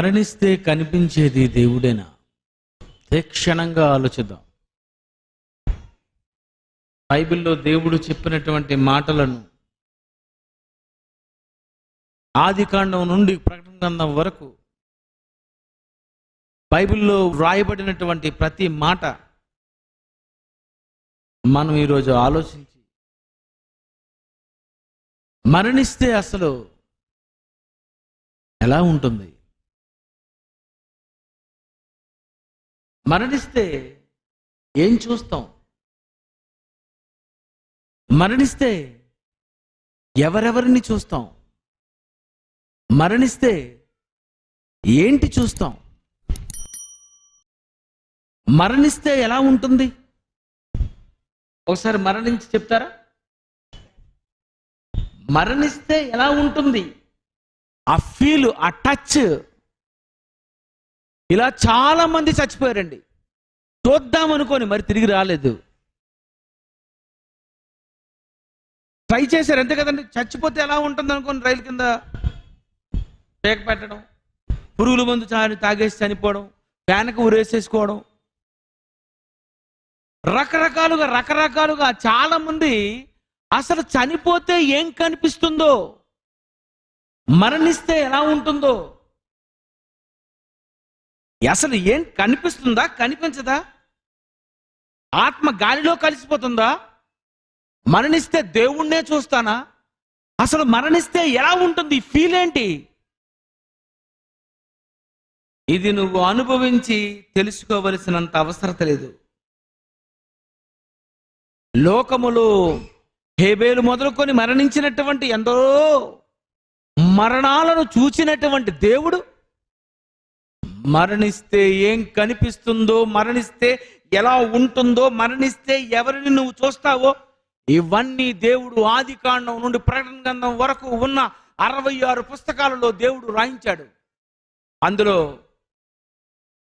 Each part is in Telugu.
మరణిస్తే కనిపించేది దేవుడేనా? తీక్షణంగా ఆలోచిద్దాం. బైబిల్లో దేవుడు చెప్పినటువంటి మాటలను ఆది కాండం నుండి ప్రకటన గ్రంథం వరకు బైబిల్లో వ్రాయబడినటువంటి ప్రతి మాట మనం ఈరోజు ఆలోచించి మరణిస్తే అసలు ఎలా ఉంటుంది? మరణిస్తే ఏం చూస్తాం? మరణిస్తే ఎవరెవరిని చూస్తాం? మరణిస్తే ఏంటి చూస్తాం? మరణిస్తే ఎలా ఉంటుంది? ఒకసారి మరణించి చెప్తారా? మరణిస్తే ఎలా ఉంటుంది? ఆ ఫీల్ ఆ టచ్ ఇలా చాలా మంది చచ్చిపోయారండి. చూద్దాం అనుకోని మరి తిరిగి రాలేదు. ట్రై చేశారు అంతే కదండి. చచ్చిపోతే ఎలా ఉంటుంది అనుకోని రైలు కింద పేక పెట్టడం పురుగుల మందు చాని తాగేసి చనిపోవడం ఫ్యాన్కి ఉరేసేసుకోవడం రకరకాలుగా రకరకాలుగా చాలా మంది అసలు చనిపోతే ఏం కనిపిస్తుందో మరణిస్తే ఎలా ఉంటుందో అసలు ఏం కనిపిస్తుందా? కనిపించదా? ఆత్మ గాలిలో కలిసిపోతుందా? మరణిస్తే దేవుణ్ణే చూస్తానా? అసలు మరణిస్తే ఎలా ఉంటుంది? ఫీల్ ఏంటి? ఇది నువ్వు అనుభవించి తెలుసుకోవలసినంత అవసరత లేదు. లోకములో హేబేలు మొదలుకొని మరణించినటువంటి ఎందరో మరణాలను చూచినటువంటి దేవుడు మరణిస్తే ఏం కనిపిస్తుందో మరణిస్తే ఎలా ఉంటుందో మరణిస్తే ఎవరిని నువ్వు చూస్తావో ఇవన్నీ దేవుడు ఆది కాండం నుండి ప్రకటన గ్రంథం వరకు ఉన్న అరవై ఆరు పుస్తకాలలో దేవుడు రాయించాడు. అందులో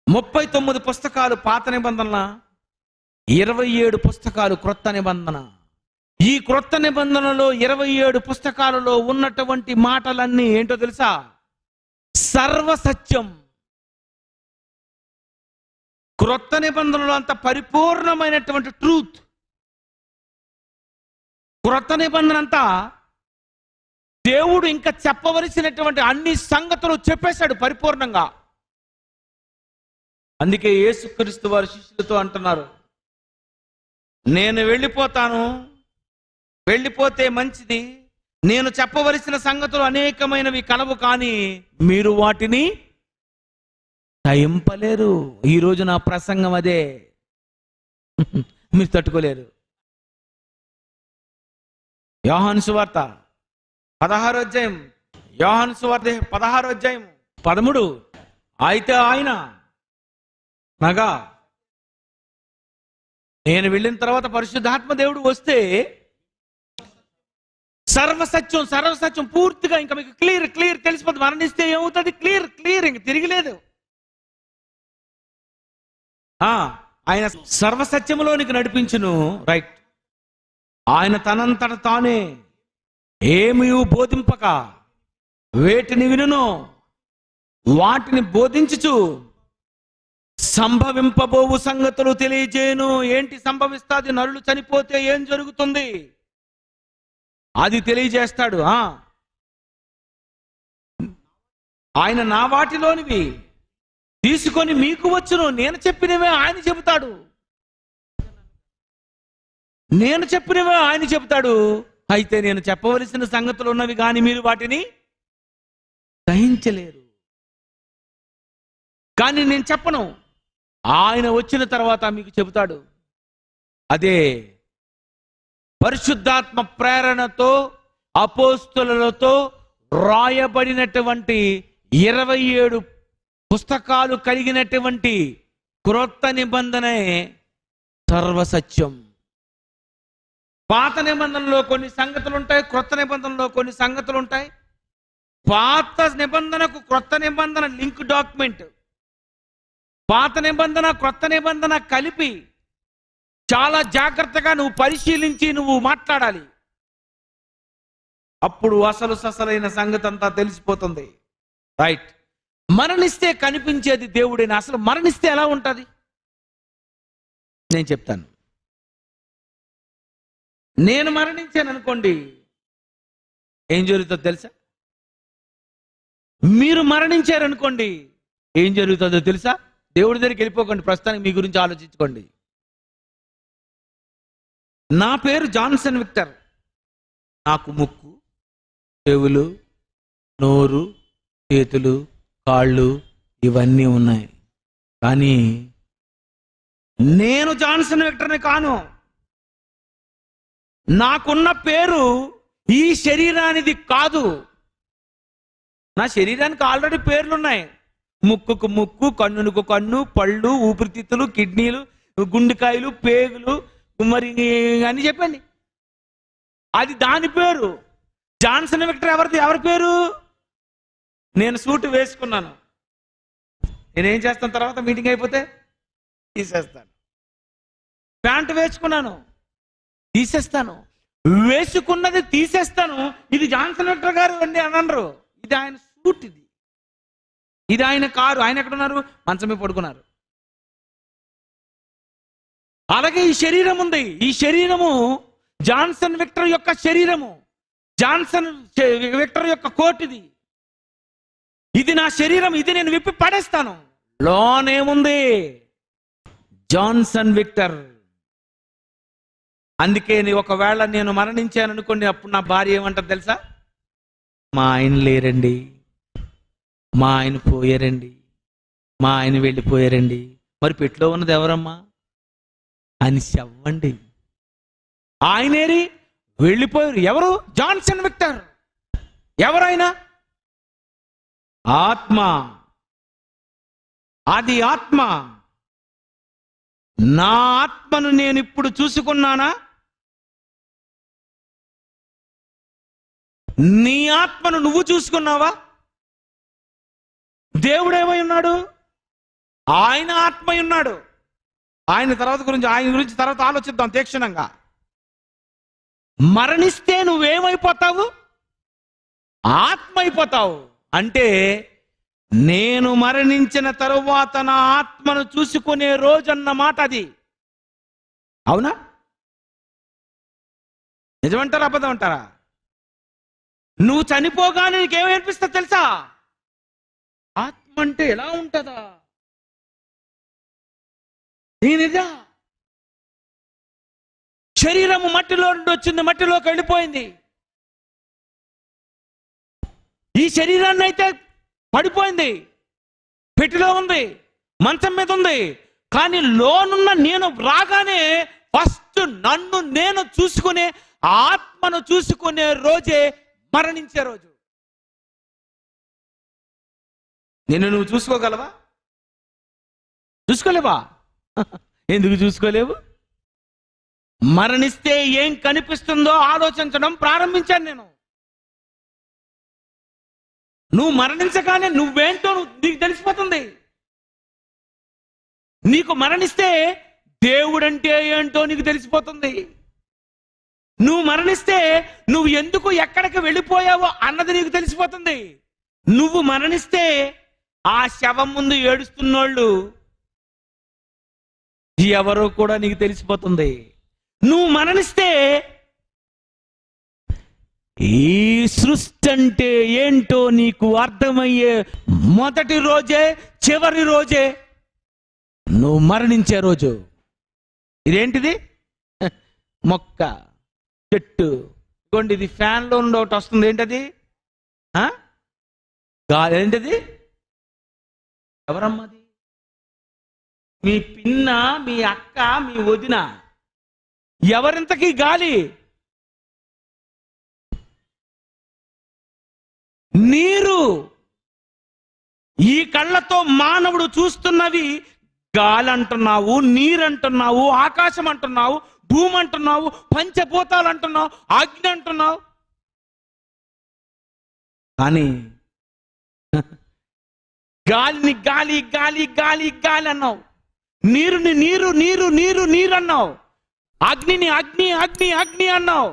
ముప్పై తొమ్మిది పుస్తకాలు పాత నిబంధన ఇరవై ఏడు పుస్తకాలు క్రొత్త నిబంధన. ఈ క్రొత్త నిబంధనలో ఇరవై ఏడు పుస్తకాలలో ఉన్నటువంటి మాటలన్నీ ఏంటో తెలుసా? సర్వసత్యం. క్రొత్త నిబంధనలో అంత పరిపూర్ణమైనటువంటి ట్రూత్ క్రొత్త నిబంధన అంతా దేవుడు ఇంకా చెప్పవలసినటువంటి అన్ని సంగతులు చెప్పేశాడు పరిపూర్ణంగా. అందుకే యేసుక్రీస్తు వారి శిష్యులతో అంటున్నారు నేను వెళ్ళిపోతాను వెళ్ళిపోతే మంచిది. నేను చెప్పవలసిన సంగతులు అనేకమైనవి కలవు కానీ మీరు వాటిని తయింపలేరు. ఈరోజు నా ప్రసంగం అదే. మీరు తట్టుకోలేరు. యోహాను సువార్త పదహారు అధ్యాయం. యోహాను సువార్త పదహారు అధ్యాయం పదమూడు. అయితే ఆయన నగా నేను వెళ్ళిన తర్వాత పరిశుద్ధాత్మ దేవుడు వస్తే సర్వసత్యం సర్వసత్యం పూర్తిగా ఇంకా మీకు క్లియర్ క్లియర్ తెలిసిపోతుంది. మరణిస్తే ఏమవుతుంది? క్లియర్ క్లియర్ ఇంక తిరిగిలేదు ఆయన సర్వసత్యములోనికి నడిపించును. రైట్ ఆయన తనంతట తానే ఏమి బోధింపక వేటిని వినును వాటిని బోధించుచు సంభవింపబోవు సంగతులు తెలియజేయను. ఏంటి సంభవిస్తాది? నరులు చనిపోతే ఏం జరుగుతుంది? అది తెలియజేస్తాడు. ఆయన నా వాటిలోనివి. తీసుకొని మీకు వచ్చును. నేను చెప్పినవే ఆయన చెబుతాడు. నేను చెప్పినవే ఆయన చెబుతాడు. అయితే నేను చెప్పవలసిన సంగతులు ఉన్నవి కానీ మీరు వాటిని సహించలేరు. కానీ నేను చెప్పను. ఆయన వచ్చిన తర్వాత మీకు చెబుతాడు. అదే పరిశుద్ధాత్మ ప్రేరణతో అపోస్తులతో రాయబడినటువంటి ఇరవై ఏడు పుస్తకాలు కలిగినటువంటి క్రొత్త నిబంధనే సర్వసత్యం. పాత నిబంధనలో కొన్ని సంగతులు ఉంటాయి క్రొత్త నిబంధనలో కొన్ని సంగతులు ఉంటాయి పాత నిబంధనకు క్రొత్త నిబంధన లింక్ డాక్యుమెంట్. పాత నిబంధన క్రొత్త నిబంధన కలిపి చాలా జాగ్రత్తగా నువ్వు పరిశీలించి నువ్వు మాట్లాడాలి. అప్పుడు అసలు ససలైన సంగతి అంతా తెలిసిపోతుంది. రైట్. మరణిస్తే కనిపించేది దేవుడేనా? అసలు మరణిస్తే ఎలా ఉంటుంది? నేను చెప్తాను. నేను మరణించాను అనుకోండి ఏం జరుగుతుందో తెలుసా? మీరు మరణించారనుకోండి ఏం జరుగుతుందో తెలుసా? దేవుడి దగ్గరికి వెళ్ళిపోకండి ప్రస్తుతానికి మీ గురించి ఆలోచించుకోండి. నా పేరు జాన్సన్ విక్టర్. నాకు ముక్కు చెవులు నోరు చేతులు కాళ్ళు ఇవన్నీ ఉన్నాయి. కానీ నేను జాన్సన్ విక్టర్ని కాను. నాకున్న పేరు ఈ శరీరానిది కాదు. నా శరీరానికి ఆల్రెడీ పేర్లున్నాయి. ముక్కుకు ముక్కు కన్నుకు కన్ను పళ్ళు ఊపిరితిత్తులు కిడ్నీలు గుండెకాయలు పేగులు మరి అని చెప్పండి. అది దాని పేరు. జాన్సన్ విక్టర్ ఎవరిది? ఎవరి పేరు? నేను సూట్ వేసుకున్నాను. నేనేం చేస్తాను తర్వాత మీటింగ్ అయిపోతే? తీసేస్తాను. ప్యాంటు వేసుకున్నాను. తీసేస్తాను. వేసుకున్నది తీసేస్తాను. ఇది జాన్సన్ విక్టర్ గారు అండి అని అనరు. ఇది ఆయన సూట్ ఇది. ఇది ఆయన కారు. ఆయన ఎక్కడ ఉన్నారు మంచమే పడుకున్నారు. అలాగే ఈ శరీరం ఉంది. ఈ శరీరము జాన్సన్ విక్టర్ యొక్క శరీరము. జాన్సన్ విక్టర్ యొక్క కోట్ ఇది నా శరీరం ఇది నేను విప్పి పడేస్తాను. లోనేముంది జాన్సన్ విక్టర్. అందుకే ఒకవేళ నేను మరణించాను అనుకోండి అప్పుడు నా భార్య ఏమంటారు తెలుసా? మా ఆయన లేరండి. మా ఆయన పోయారండి. మా ఆయన వెళ్ళిపోయారండి మరి పెట్టులో ఉన్నది ఎవరమ్మా? అని చెవ్వండి ఆయనేరి వెళ్ళిపోయారు. ఎవరు? Johnson Victor. ఎవరైనా ఆత్మ. అది ఆత్మ. నా ఆత్మను నేను ఇప్పుడు చూసుకున్నానా? నీ ఆత్మను నువ్వు చూసుకున్నావా? దేవుడేమై ఉన్నాడు? ఆయన ఆత్మ ఉన్నాడు. ఆయన తర్వాత గురించి ఆయన గురించి తర్వాత ఆలోచిద్దాం తీక్షణంగా. మరణిస్తే నువ్వేమైపోతావు? ఆత్మ అయిపోతావు అంటే నేను మరణించిన తరువాత నా ఆత్మను చూసుకునే రోజన్న మాట అది. అవునా? నిజమంటారా అబద్ధం అంటారా నువ్వు చనిపోగానే నీకేమనిపిస్తా తెలుసా? ఆత్మ అంటే ఎలా ఉంటుందా? నేనిదా శరీరము మట్టిలో నుండి వచ్చింది మట్టిలోకి వెళ్ళిపోయింది. ఈ శరీరాన్ని అయితే పడిపోయింది. పెట్టిలో ఉంది. మంచం మీద ఉంది. కానీ లోనున్న నేను రాగానే ఫస్ట్ నన్ను నేను చూసుకునే ఆత్మను చూసుకునే రోజే మరణించే రోజు. నిన్ను నువ్వు చూసుకోగలవా? చూసుకోలేవా? ఎందుకు చూసుకోలేవు? మరణిస్తే ఏం కనిపిస్తుందో ఆలోచించడం ప్రారంభించాను నేను. నువ్వు మరణించగానే నువ్వేంటో నువ్వు- నీకు తెలిసిపోతుంది. నీకు మరణిస్తే దేవుడంటే ఏంటో నీకు తెలిసిపోతుంది. నువ్వు మరణిస్తే నువ్వు ఎందుకు ఎక్కడికి వెళ్ళిపోయావో అన్నది నీకు తెలిసిపోతుంది. నువ్వు మరణిస్తే ఆ శవం ముందు ఏడుస్తున్నోళ్ళు ఎవరో కూడా నీకు తెలిసిపోతుంది. నువ్వు మరణిస్తే ఈ సృష్టి అంటే ఏంటో నీకు అర్థమయ్యే మొదటి రోజే చివరి రోజే నువ్వు మరణించే రోజు. ఇదేంటిది? మొక్క చెట్టు. ఇదిగోండి ఇది ఫ్యాన్లో నుండి ఒకటి వస్తుంది. ఏంటది? ఏంటది? ఎవరమ్మది? మీ పిన్న మీ అక్క మీ వదిన. ఎవరింతకీ గాలి? నీరు ఈ కళ్ళతో మానవుడు చూస్తున్నవి గాలి అంటున్నావు నీరు అంటున్నావు ఆకాశం అంటున్నావు భూమి అంటున్నావు పంచభూతాలు అంటున్నావు అగ్ని అంటున్నావు కానీ గాలిని గాలి గాలి గాలి గాలి అన్నావు. నీరుని నీరు నీరు నీరు నీరు అన్నావు అగ్నిని అగ్ని అగ్ని అగ్ని అన్నావు.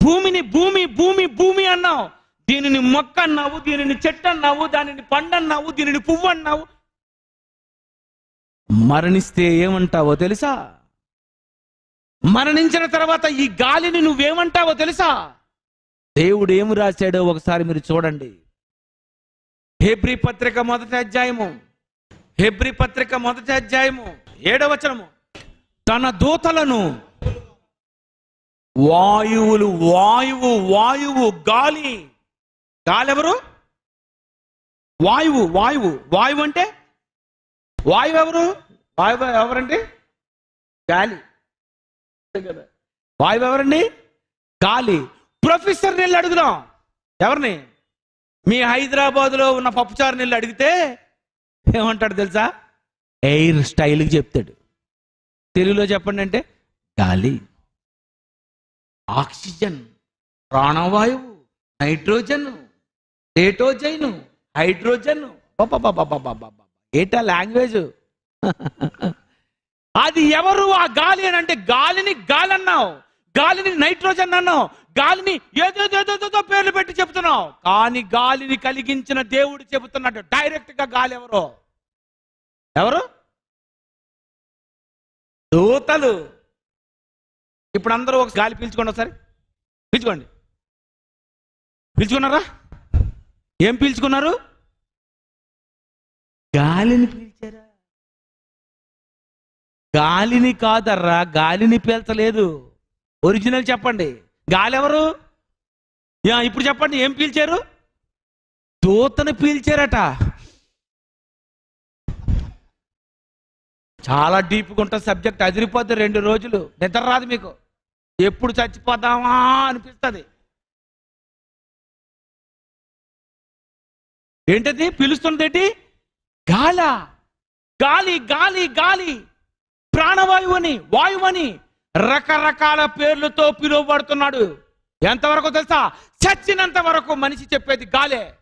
భూమిని భూమి భూమి భూమి అన్నావు. దీనిని మొక్క అన్నావు దీనిని చెట్టు అన్నావు దానిని పండన్నావు దీనిని పువ్వు అన్నావు మరణిస్తే ఏమంటావో తెలుసా? మరణించిన తర్వాత ఈ గాలిని నువ్వేమంటావో తెలుసా? దేవుడు ఏమి రాశాడో ఒకసారి మీరు చూడండి. హెబ్రి పత్రిక మొదటి అధ్యాయము. హెబ్రి పత్రిక మొదటి అధ్యాయము ఏడవచనము తన దూతలను వాయువులు వాయువు వాయువు గాలి గాలెవరు? ఎవరు వాయువు వాయువు. వాయువు అంటే? వాయువు ఎవరు? వాయువు ఎవరండి? గాలి. కదా వాయువు ఎవరండి? గాలి. ప్రొఫెసర్ నీళ్ళు అడుగుదాం. ఎవరిని? మీ హైదరాబాద్లో ఉన్న పప్పుచారు నీళ్ళు అడిగితే ఏమంటాడు తెలుసా? ఎయిర్ స్టైల్కి చెప్తాడు. తెలుగులో చెప్పండి అంటే గాలి. ఆక్సిజన్. ప్రాణవాయువు. నైట్రోజన్. ఏటోజైన్ హైడ్రోజన్. ఏటా లాంగ్వేజ్? అది ఎవరు ఆ గాలి అని అంటే గాలిని గాలి అన్నావు గాలిని నైట్రోజన్ అన్నావు. గాలిని ఏదేదేదేదో పేర్లు పెట్టి చెబుతున్నావు కానీ గాలిని కలిగించిన దేవుడు చెబుతున్నాడు. డైరెక్ట్గా గాలి ఎవరు? ఎవరు? దూతలు. ఇప్పుడు అందరూ ఒక గాలి పీల్చుకోండి ఒకసారి. పీల్చుకోండి. పీల్చుకున్నారా? ఏం పీల్చుకున్నారు? గాలిని పీల్చారా? గాలిని కాదర్రా గాలిని పీల్చలేదు. ఒరిజినల్ చెప్పండి. గాలి ఎవరు యా, ఇప్పుడు చెప్పండి ఏం పీల్చారు? దూతను పీల్చారట. చాలా డీప్గా ఉంటుంది సబ్జెక్ట్ అదిరిపోద్ది రెండు రోజులు. నిద్ర రాదు మీకు. ఎప్పుడు చచ్చిపోదామా అనిపిస్తుంది. ఏంటది? పిలుస్తున్నది గాల. గాలి గాలి గాలి. ప్రాణవాయువు అని వాయువు అని రకరకాల పేర్లతో పిలువబడుతున్నాడు. ఎంతవరకు తెలుసా? చచ్చినంత వరకు మనిషి చెప్పేది గాలే.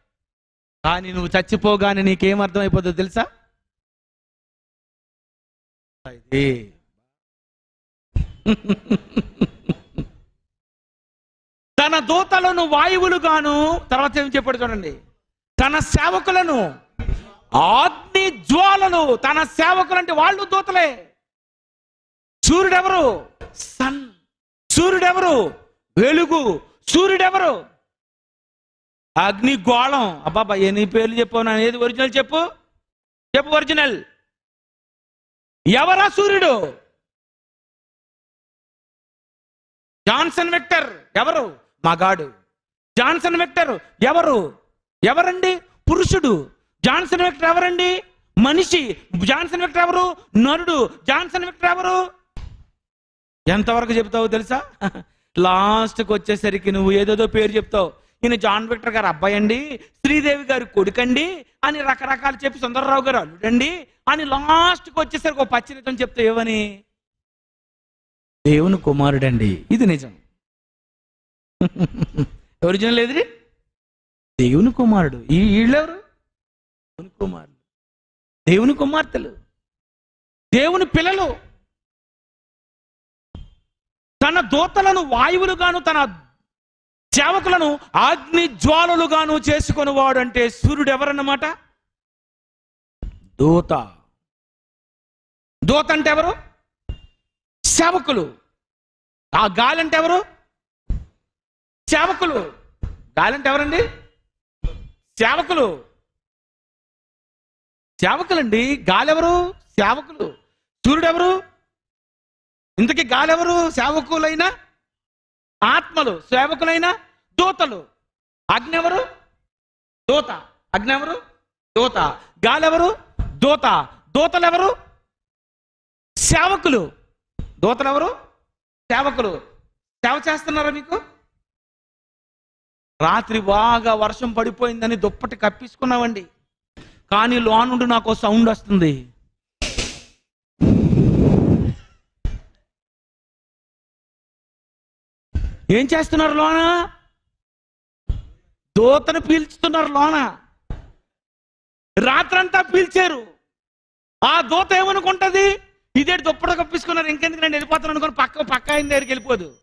కానీ నువ్వు చచ్చిపోగానే నీకేం అర్థమైపోతుందో తెలుసా? ఇది. తన దూతలను వాయువులుగాను తర్వాత ఏం చెప్పాడు చూడండి. తన సేవకులను అగ్ని జ్వాలలు తన సేవకులు అంటే వాళ్ళు దూతలే. సూర్యుడెవరు? సన్. సూర్యుడెవరు? వెలుగు. సూర్యుడెవరు? అగ్ని గోళం అబ్బాబా ఎన్ని పేర్లు చెప్పావు నా ఏది ఒరిజినల్ చెప్పు? చెప్పు ఒరిజినల్. ఎవరా సూర్యుడు? జాన్సన్ విక్టర్ ఎవరు? మగాడు. జాన్సన్ విక్టర్ ఎవరు? ఎవరండి? పురుషుడు. జాన్సన్ విక్టర్ ఎవరండి? మనిషి. జాన్సన్ విక్టర్ ఎవరు? నరుడు. జాన్సన్ విక్టర్ ఎవరు? ఎంతవరకు చెప్తావో తెలుసా? లాస్ట్కి వచ్చేసరికి నువ్వు ఏదేదో పేరు చెప్తావు. ఈయన జాన్ విక్టర్ గారు అబ్బాయి అండి శ్రీదేవి గారు కొడుకండి అని రకరకాలు చెప్పి సుందరరావు గారు అల్లుడండి అని లాస్ట్కి వచ్చేసరికి ఒక పచ్చినితం చెప్తావు ఏమని? దేవుని కుమారుడండి. ఇది నిజం. ఒరిజినల్ ఎదురి దేవుని కుమారుడు. ఈ వీళ్ళెవరు దేవుని కుమారుడు దేవుని కుమార్తెలు. దేవుని పిల్లలు. తన దూతలను వాయువులుగాను తన సేవకులను అగ్ని జ్వాలలుగాను చేసుకొని వాడంటే అంటే సూర్యుడు ఎవరన్నమాట దూత. దూత అంటే ఎవరు? సేవకులు. ఆ గాలి అంటే ఎవరు? సేవకులు. గాలి అంటే ఎవరండి? సేవకులు సేవకులండి గాలెవరు? సేవకులు సూర్యుడెవరు? ఇంతకీ గాలెవరు? సేవకులైన ఆత్మలు. సేవకులైన దూతలు. అగ్నెవరు? ఎవరు దూత. అగ్నెవరు? ఎవరు దూత. గాలెవరు? దూత. దూతలెవరు? సేవకులు దూతలు ఎవరు సేవకులు సేవ చేస్తున్నారా మీకు? రాత్రి బాగా వర్షం పడిపోయిందని దుప్పటి కప్పించుకున్నామండి కానీ లోనుండి నాకు సౌండ్ వస్తుంది. ఏం చేస్తున్నారు లోన? దూతను పీల్చుతున్నారు లోన. రాత్రంతా పీల్చారు. ఆ దూత ఏమనుకుంటుంది? ఇదే దుప్పట కప్పించుకున్నారు ఇంకెందుకు నేను వెళ్ళిపోతాను అనుకుని పక్క పక్క ఆయన దగ్గరికి వెళ్ళిపోదు.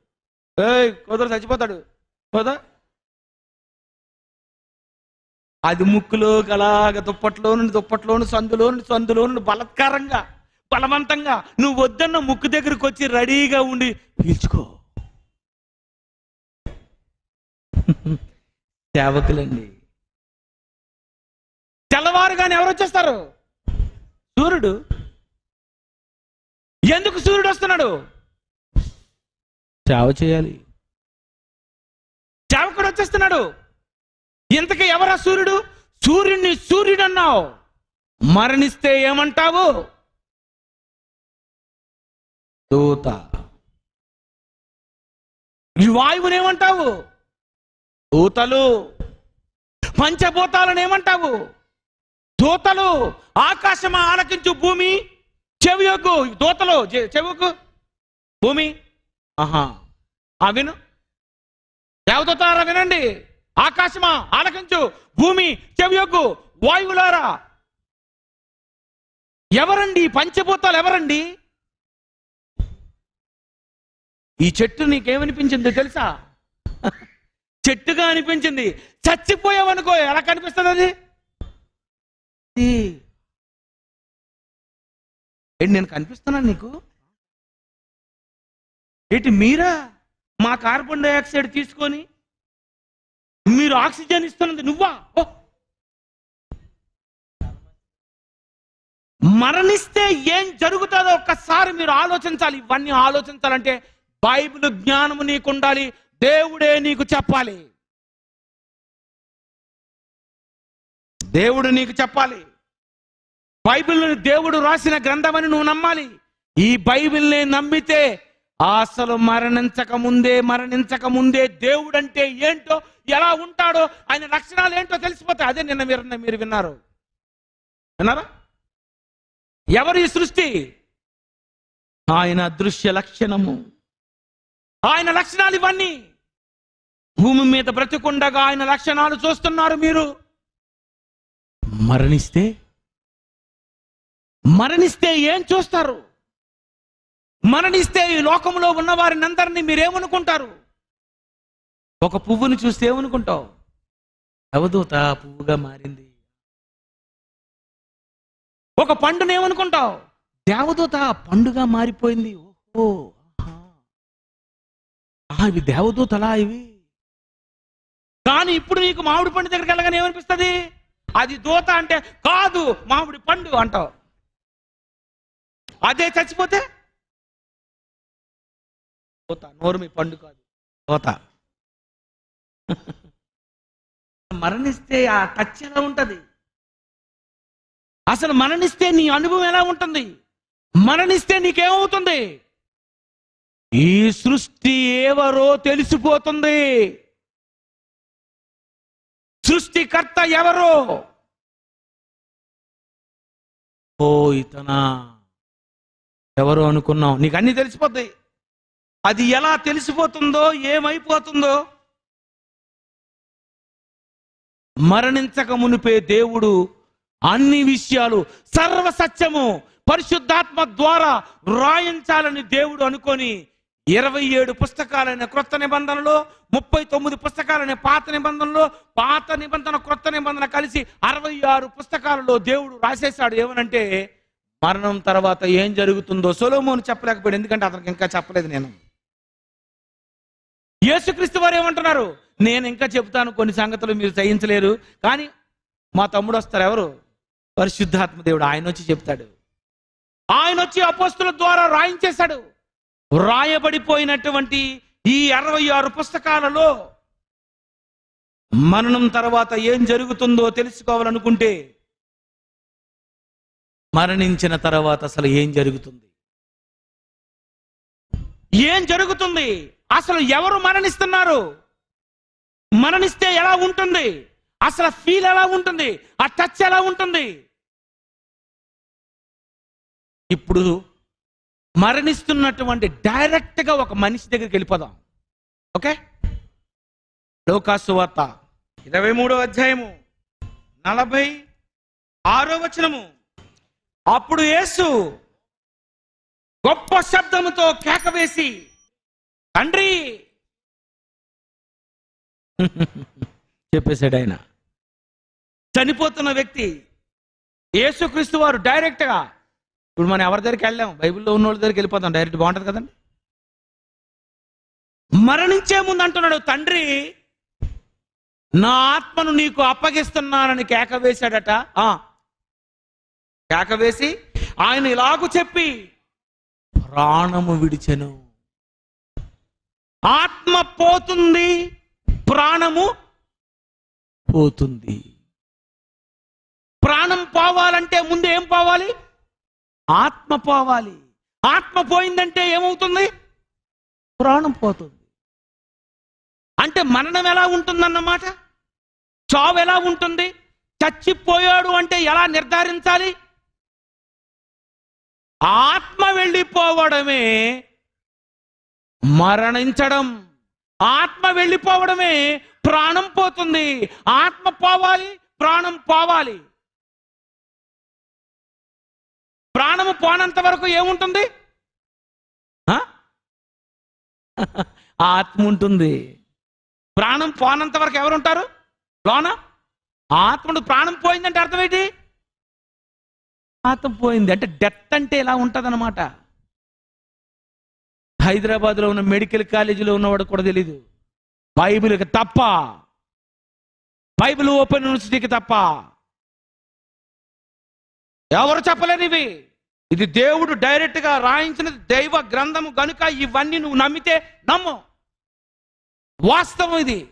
ఏ కుదరు చచ్చిపోతాడు. కుదా అది ముక్కులో గలాగ దుప్పట్లో నుండి దుప్పట్లోను సందులోను సందులో నుండి సందులో నుండి బలత్కారంగా బలవంతంగా నువ్వు వద్దన్న ముక్కు దగ్గరికి వచ్చి రెడీగా ఉండి పీల్చుకో. సేవకులండి. తెల్లవారుగానే ఎవరు వచ్చేస్తారు? సూర్యుడు. ఎందుకు సూర్యుడు వస్తున్నాడు? సేవ చేయాలి. సేవకుడు వచ్చేస్తున్నాడు. ఇంతకీ ఎవరా సూర్యుడు? సూర్యుడిని సూర్యుడు అన్నావు మరణిస్తే ఏమంటావు? దూత. ఈ వాయువుని ఏమంటావు? దూతలు. పంచభూతాలను ఏమంటావు? దూతలు. ఆకాశమా ఆలకించు భూమి? చెవియకు దూతలు. చె- భూమి. ఆహా. ఆ విను దేవదూతారా వినండి. ఆకాశమా ఆలకించు. భూమి చెవియొగ్గు వాయువులారా. ఎవరండి? పంచభూతాలు ఎవరండి? ఈ చెట్టు నీకేమనిపించింది తెలుసా? చెట్టుగా అనిపించింది. చచ్చిపోయావనుకో ఎలా కనిపిస్తుంది అది ఏంటి నేను కనిపిస్తున్నాను నీకు? ఏంటి మీరా? మా కార్బన్ డైఆక్సైడ్ తీసుకొని మీరు ఆక్సిజన్ ఇస్తున్నది నువ్వా? మరణిస్తే ఏం జరుగుతుందో ఒక్కసారి మీరు ఆలోచించాలి. ఇవన్నీ ఆలోచించాలంటే బైబిల్ జ్ఞానము నీకు ఉండాలి దేవుడే నీకు చెప్పాలి. దేవుడు నీకు చెప్పాలి. బైబిల్ దేవుడు రాసిన గ్రంథమని నువ్వు నమ్మాలి. ఈ బైబిల్ని నమ్మితే అసలు మరణించక ముందే మరణించక ముందే దేవుడు అంటే ఏంటో ఎలా ఉంటాడో ఆయన లక్షణాలు ఏంటో తెలిసిపోతాయి. అదే నిన్న మీరు మీరు విన్నారు. విన్నారా? ఎవరు ఈ సృష్టి? ఆయన దృశ్య లక్షణము. ఆయన లక్షణాలు ఇవన్నీ. భూమి మీద బ్రతికుండగా ఆయన లక్షణాలు చూస్తున్నారు మీరు. మరణిస్తే? మరణిస్తే ఏం చూస్తారు? మరణిస్తే ఈ లోకంలో ఉన్న వారిని అందరినీ మీరేమనుకుంటారు? ఒక పువ్వుని చూస్తే ఏమనుకుంటావు? అవధూత పువ్వుగా మారింది. ఒక పండును ఏమనుకుంటావు? దేవదూత పండుగా మారిపోయింది. ఓహో ఆహా. ఇవి దేవదూతలా ఇవి? కానీ ఇప్పుడు నీకు మామిడి పండు దగ్గరికి వెళ్ళగానే ఏమనిపిస్తుంది? అది దూత అంటే కాదు మామిడి పండు అంటావు. అదే చచ్చిపోతే? దూత నోరు మీ పండు కాదు. దూత. మరణిస్తే ఆ టచ్ ఎలా ఉంటుంది? అసలు మరణిస్తే నీ అనుభవం ఎలా ఉంటుంది? మరణిస్తే నీకేమవుతుంది? ఈ సృష్టి ఎవరో తెలిసిపోతుంది. సృష్టికర్త ఎవరో? ఓ ఇతనా? ఎవరు అనుకున్నావు. నీకు అన్ని తెలిసిపోతాయి. అది ఎలా తెలిసిపోతుందో ఏమైపోతుందో మరణించక మునిపే దేవుడు అన్ని విషయాలు సర్వ సత్యము పరిశుద్ధాత్మ ద్వారా రాయించాలని దేవుడు అనుకొని ఇరవై ఏడు పుస్తకాలైన క్రొత్త నిబంధనలో ముప్పై తొమ్మిది పుస్తకాలైన పాత నిబంధనలో పాత నిబంధన క్రొత్త నిబంధన కలిసి అరవై ఆరు పుస్తకాలలో దేవుడు రాసేశాడు. ఏమనంటే మరణం తర్వాత ఏం జరుగుతుందో సొలోమోను చెప్పలేకపోయాడు. ఎందుకంటే అతనికి ఇంకా చెప్పలేదు నేను. యేసుక్రీస్తు వారు ఏమంటున్నారు? నేను ఇంకా చెప్తాను కొన్ని సంగతులు మీరు సహించలేరు కానీ మా తమ్ముడు వస్తారు ఎవరు? పరిశుద్ధాత్మ దేవుడు ఆయన వచ్చి చెప్తాడు. ఆయన వచ్చి అపోస్తుల ద్వారా రాయించేశాడు. రాయబడిపోయినటువంటి ఈ అరవై ఆరు పుస్తకాలలో మరణం తర్వాత ఏం జరుగుతుందో తెలుసుకోవాలనుకుంటే మరణించిన తర్వాత అసలు ఏం జరుగుతుంది? ఏం జరుగుతుంది? అసలు ఎవరు మరణిస్తున్నారు? మరణిస్తే ఎలా ఉంటుంది? అసలు ఫీల్ ఎలా ఉంటుంది? ఆ టచ్ ఎలా ఉంటుంది? ఇప్పుడు మరణిస్తున్నటువంటి డైరెక్ట్గా ఒక మనిషి దగ్గరికి వెళ్ళిపోదాం. ఓకే? లోకాసు వార్త ఇరవై మూడో అధ్యాయము నలభై ఆరో వచనము. అప్పుడు యేసు గొప్ప శబ్దముతో కేక వేసి తండ్రి! చెప్పేశాడు ఆయన. చనిపోతున్న వ్యక్తి యేసుక్రీస్తు వారు డైరెక్ట్గా ఇప్పుడు మనం ఎవరి దగ్గరికి వెళ్ళాం? బైబిల్లో ఉన్న వాళ్ళ దగ్గరికి వెళ్ళిపోతాం. డైరెక్ట్ బాగుంటుంది కదండి. మరణించే ముందు అంటున్నాడు తండ్రి నా ఆత్మను నీకు అప్పగిస్తున్నానని కేక వేశాడట. ఆ. కేక వేసి ఆయన ఇలాగు చెప్పి ప్రాణము విడిచెను. ఆత్మ పోతుంది ప్రాణము పోతుంది. ప్రాణం పోవాలంటే ముందు ఏం పోవాలి? ఆత్మ పోవాలి. ఆత్మ పోయిందంటే ఏమవుతుంది? ప్రాణం పోతుంది. అంటే మరణం ఎలా ఉంటుందన్నమాట? చావు ఎలా ఉంటుంది? చచ్చిపోయాడు అంటే ఎలా నిర్ధారించాలి? ఆత్మ వెళ్ళిపోవడమే మరణించడం. ఆత్మ వెళ్ళిపోవడమే ప్రాణం పోతుంది. ఆత్మ పోవాలి ప్రాణం పోవాలి. ప్రాణము పోనంత వరకు ఏముంటుంది? ఆత్మ ఉంటుంది. ప్రాణం పోనంత వరకు ఎవరు ఉంటారు లోన? ఆత్మడు ప్రాణం పోయిందంటే అర్థం ఏంటి? ఆత్మ పోయింది. అంటే డెత్ అంటే ఇలా ఉంటుంది అనమాట హైదరాబాద్లో ఉన్న మెడికల్ కాలేజీలో ఉన్నవాడు కూడా తెలీదు. బైబిల్కి తప్ప. బైబిల్ ఓపెన్ యూనివర్సిటీకి తప్ప. ఎవరు చెప్పలేనివి ఇది దేవుడు డైరెక్ట్గా రాయించిన దైవ గ్రంథము గనుక ఇవన్నీ నువ్వు నమ్మితే నమ్ము. వాస్తవం ఇది.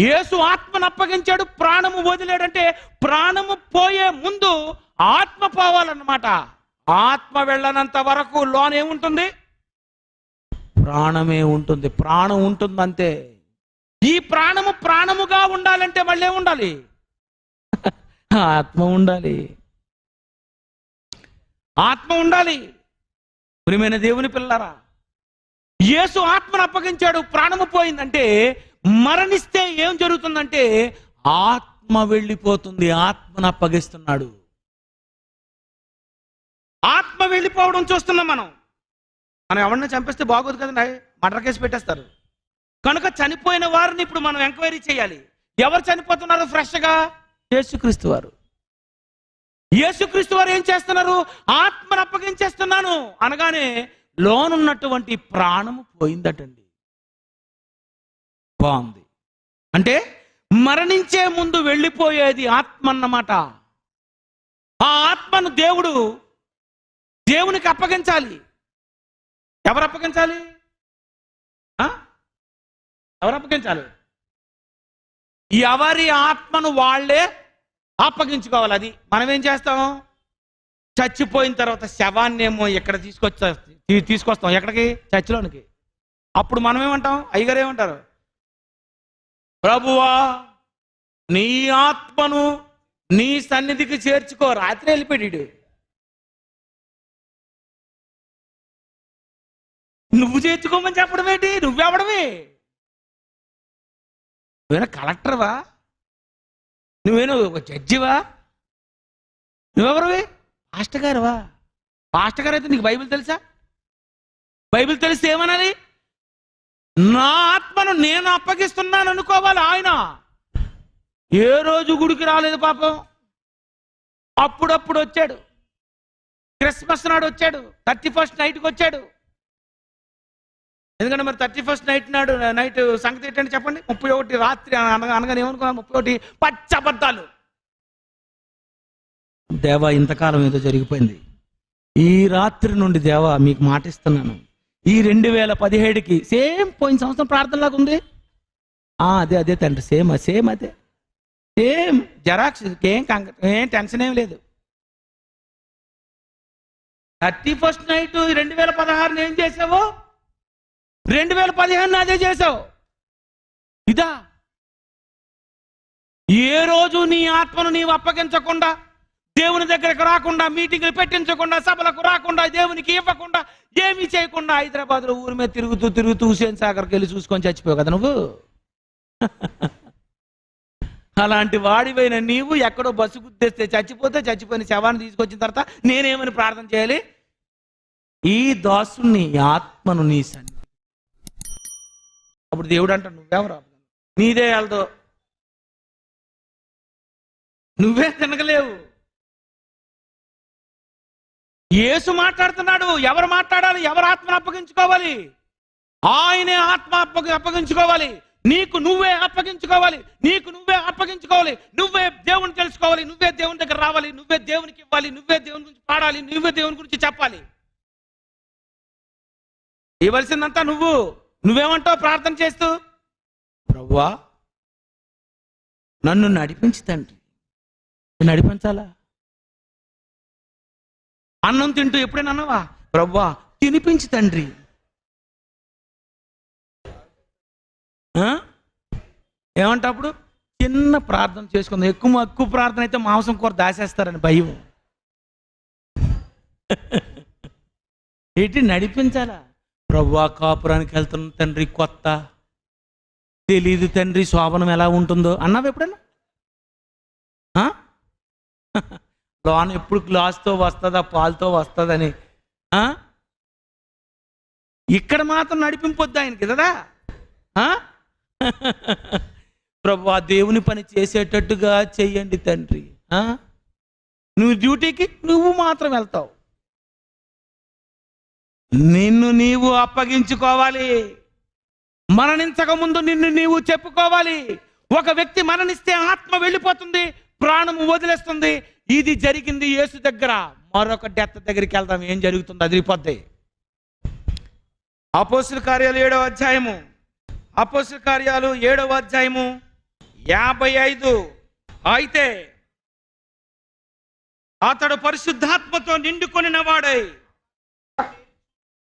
యేసు ఆత్మను అప్పగించాడు ప్రాణము వదిలేడంటే ప్రాణము పోయే ముందు ఆత్మ పోవాలన్నమాట. ఆత్మ వెళ్ళనంత వరకు లోనేముంటుంది ప్రాణమే ఉంటుంది. ప్రాణం ఉంటుంది అంతే ఈ ప్రాణము ప్రాణముగా ఉండాలంటే మళ్ళీ ఉండాలి? ఆత్మ ఉండాలి. ఆత్మ ఉండాలి. ప్రియమైన దేవుని పిల్లరా యేసు ఆత్మను అప్పగించాడు. ప్రాణము పోయిందంటే మరణిస్తే ఏం జరుగుతుందంటే ఆత్మ వెళ్ళిపోతుంది. ఆత్మను అప్పగిస్తున్నాడు. ఆత్మ వెళ్ళిపోవడం చూస్తున్నాం మనం. మనం ఎవరిని చంపేస్తే బాగోదు కదండి. మర్డర్ కేసు పెట్టేస్తారు. కనుక చనిపోయిన వారిని ఇప్పుడు మనం ఎంక్వైరీ చేయాలి. ఎవరు చనిపోతున్నారు ఫ్రెష్గా? యేసుక్రీస్తు వారు. యేసుక్రీస్తు వారు ఏం చేస్తున్నారు? ఆత్మను అప్పగించేస్తున్నాను అనగానే లోనున్నటువంటి ప్రాణము పోయిందటండి. బాగుంది. అంటే మరణించే ముందు వెళ్ళిపోయేది ఆత్మ అన్నమాట. ఆ ఆత్మను దేవుడు దేవునికి అప్పగించాలి. ఎవరు అప్పగించాలి? ఆ? ఎవరు అప్పగించాలి? ఎవరి ఆత్మను వాళ్ళే అప్పగించుకోవాలి అది. మనం ఏం చేస్తాం? చచ్చిపోయిన తర్వాత శవాన్ని ఏమో తీసుకొచ్చా తీసుకొచ్చి తీసుకొస్తాం. ఎక్కడికి? చర్చిలోనికి. అప్పుడు మనం ఏమంటాం? అయ్యగారు ఏమంటారు? ప్రభువా నీ ఆత్మను నీ సన్నిధికి చేర్చుకో. రాత్రి వెళ్ళిపోయాడు నువ్వు చేర్చుకోమని చెప్పడం ఏంటి? నువ్వెవడమే నువ్వేనా కలెక్టర్వా? నువ్వేనా ఒక జడ్జివా? నువ్వెవరివి? పాస్టర్ గారువా? పాస్టర్ గారు అయితే నీకు బైబిల్ తెలుసా? బైబిల్ తెలిస్తే ఏమనాలి? నా ఆత్మను నేను అప్పగిస్తున్నాను అనుకోవాలి ఆయన. ఏ రోజు గుడికి రాలేదు పాపం. అప్పుడప్పుడు వచ్చాడు. క్రిస్మస్ నాడు వచ్చాడు. థర్టీ ఫస్ట్ నైట్కి వచ్చాడు. ఎందుకంటే మరి థర్టీ ఫస్ట్ నైట్ నాడు నైట్ సంగతి ఏంటంటే చెప్పండి. ముప్పై ఒకటి రాత్రి అనగా అనగానే ఏమనుకున్నాను ముప్పై ఒకటి పచ్చబద్దాలు. దేవా ఇంతకాలం ఏదో జరిగిపోయింది. ఈ రాత్రి నుండి దేవా మీకు మాటిస్తున్నాను. ఈ రెండు వేల పదిహేడుకి సేమ్ పోయిన సంవత్సరం ప్రార్థనలాగా ఉంది. అదే అదే తండ్రి సేమ్ సేమ్ అదే. సేమ్ జెరాక్స్ ఏం కంగ ఏం టెన్షన్ ఏం లేదు. థర్టీ ఫస్ట్ నైట్ రెండు వేల పదహారుని ఏం చేసావు? రెండు వేల పదిహేను అదే చేసావు ఇదా? ఏ రోజు నీ ఆత్మను నీవు అప్పగించకుండా దేవుని దగ్గరకు రాకుండా మీటింగ్లు పెట్టించకుండా సభలకు రాకుండా దేవునికి ఇవ్వకుండా ఏమీ చేయకుండా హైదరాబాద్లో ఊరి మీద తిరుగుతూ తిరుగుతూ హుసేన్ సాగర్కి వెళ్ళి చూసుకొని చచ్చిపోయావు కదా నువ్వు? అలాంటి వాడివైన నీవు ఎక్కడో బస్సు గుద్దేస్తే చచ్చిపోతే చచ్చిపోయిన శవాన్ని తీసుకొచ్చిన తర్వాత నేనేమని ప్రార్థన చేయాలి? ఈ దాసుని ఆత్మను నీ సన్ని అప్పుడు దేవుడు అంటాడు నువ్వెవరు నీదే వెళ్దో నువ్వే తినగలేవు. యేసు మాట్లాడుతున్నాడు ఎవరు మాట్లాడాలి ఎవరు ఆత్మను అప్పగించుకోవాలి? ఆయనే ఆత్మ అప్పగి అప్పగించుకోవాలి. నీకు నువ్వే అప్పగించుకోవాలి. నీకు నువ్వే అప్పగించుకోవాలి. నువ్వే దేవుని తెలుసుకోవాలి. నువ్వే దేవుని దగ్గర రావాలి. నువ్వే దేవునికి ఇవ్వాలి. నువ్వే దేవుని గురించి పాడాలి. నువ్వే దేవుని గురించి చెప్పాలి. ఇవ్వాల్సిందంతా నువ్వు. నువ్వేమంటావు ప్రార్థన చేస్తూ? ప్రవ్వా నన్ను నడిపించి తండ్రి. నడిపించాలా? అన్నం తింటూ ఎప్పుడైనా అన్నావా? ప్రవ్వా తినిపించి తండ్రి? ఏమంటా అప్పుడు చిన్న ప్రార్థన చేసుకుందాం. ఎక్కువ ఎక్కువ ప్రార్థన అయితే మాంసం కూర దాసేస్తారని భయం. ఏంటి నడిపించాలా? ప్రవ్వా కాపురానికి వెళ్తున్న తండ్రి కొత్త. తెలీదు తండ్రి శోభనం ఎలా ఉంటుందో. అన్నావు ఎప్పుడన్నా? ఆ? లోన్ ఎప్పుడు గ్లాస్తో వస్తుందా పాలతో వస్తుందని. ఇక్కడ మాత్రం నడిపింపొద్దు ఆయనకి కదా. ఆ? ప్రభు ఆ దేవుని పని చేసేటట్టుగా చెయ్యండి తండ్రి. నువ్వు డ్యూటీకి నువ్వు మాత్రం వెళ్తావు. నిన్ను నీవు అప్పగించుకోవాలి. మరణించక ముందు నిన్ను నీవు చెప్పుకోవాలి. ఒక వ్యక్తి మరణిస్తే ఆత్మ వెళ్ళిపోతుంది ప్రాణము వదిలేస్తుంది. ఇది జరిగింది యేసు దగ్గర. మరొక డెత్ దగ్గరికి వెళ్దాం. ఏం జరుగుతుంది? అదిరిపోద్ది. అపోసుల కార్యాలు ఏడవ అధ్యాయము. అపోసుల కార్యాలు ఏడవ అధ్యాయము యాభై ఐదు. అయితే అతడు పరిశుద్ధాత్మతో నిండుకొనిన వాడై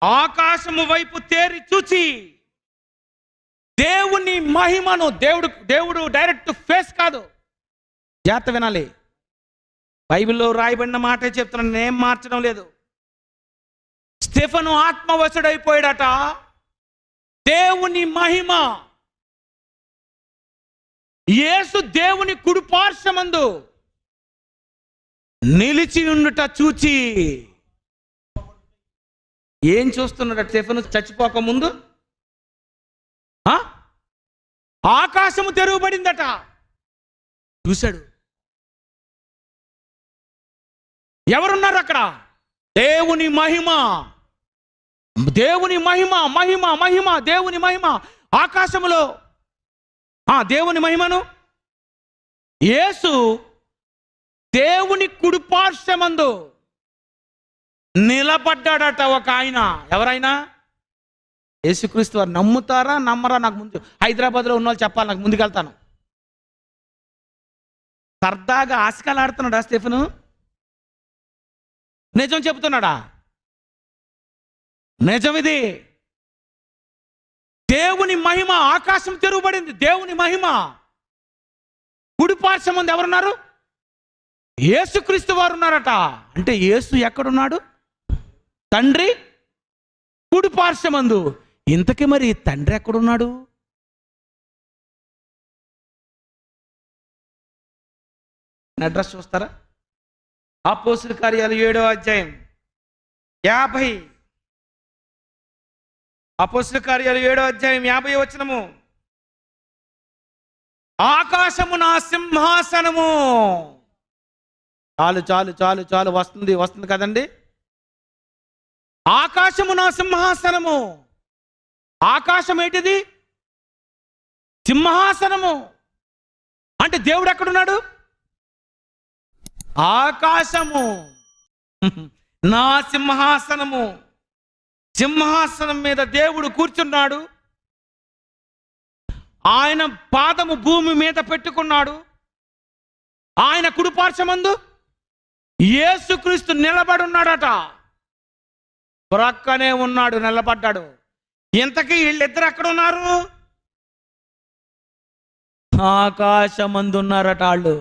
ఆకాశము వైపు తేరి చూచి దేవుని మహిమను దేవుడు దేవుడు డైరెక్ట్ ఫేస్ కాదు. జాగ్రత్త వినాలి. బైబిల్లో రాయబడిన మాటే చెప్తున్నాను నేనేం మార్చడం లేదు. స్టెఫను ఆత్మవశుడైపోయాడట. దేవుని మహిమ. యేసు దేవుని కుడిపార్శ్వమందు నిలిచి ఉండుట చూచి ఏం చూస్తున్నాడు స్టెఫను? చచ్చిపోక ముందు? ఆ? ఆకాశము తెరువబడిందట. చూశాడు. ఎవరున్నారు అక్కడ? దేవుని మహిమ. దేవుని మహిమ మహిమ మహిమ దేవుని మహిమ. ఆకాశములో. ఆ దేవుని మహిమను? యేసు దేవుని కుడిపార్శ్వమందు. నిలబడ్డాడట ఒక ఆయన. ఎవరైనా? యేసుక్రీస్తు వారు నమ్ముతారా? నమ్మరా? నాకు ముందు హైదరాబాద్లో ఉన్న వాళ్ళు చెప్పాలి నాకు ముందుకెళ్తాను. సరదాగా ఆశకలాడుతున్నాడా స్టెఫను? నిజం చెబుతున్నాడా? నిజం ఇది. దేవుని మహిమ ఆకాశం తెరువబడింది. దేవుని మహిమ. కుడి పార్శ్వం ఎవరున్నారు? యేసుక్రీస్తు వారు ఉన్నారట. అంటే యేసు ఎక్కడున్నాడు? తండ్రి కుడి పార్శ్వమందు. ఇంతకీ మరి తండ్రి ఎక్కడున్నాడు? అడ్రస్ చూస్తారా? అపోసుల కార్యాలు ఏడో అధ్యాయం యాభై. అపోసుల కార్యాలు ఏడో అధ్యాయం యాభై వచ్చినము ఆకాశము నా సింహాసనము. చాలు చాలు చాలు చాలు వస్తుంది వస్తుంది కదండి? ఆకాశము నా సింహాసనము. ఆకాశం ఏంటిది సింహాసనము. అంటే దేవుడు ఎక్కడున్నాడు? ఆకాశము. నా సింహాసనము. సింహాసనం మీద దేవుడు కూర్చున్నాడు. ఆయన పాదము భూమి మీద పెట్టుకున్నాడు. ఆయన కుడిపార్చమందు యేసుక్రీస్తు నిలబడున్నాడట. ప్రక్కనే ఉన్నాడు నిలబడ్డాడు. ఇంతకీ వీళ్ళిద్దరు ఎక్కడున్నారు? ఆకాశమందు ఉన్నారట వాళ్ళు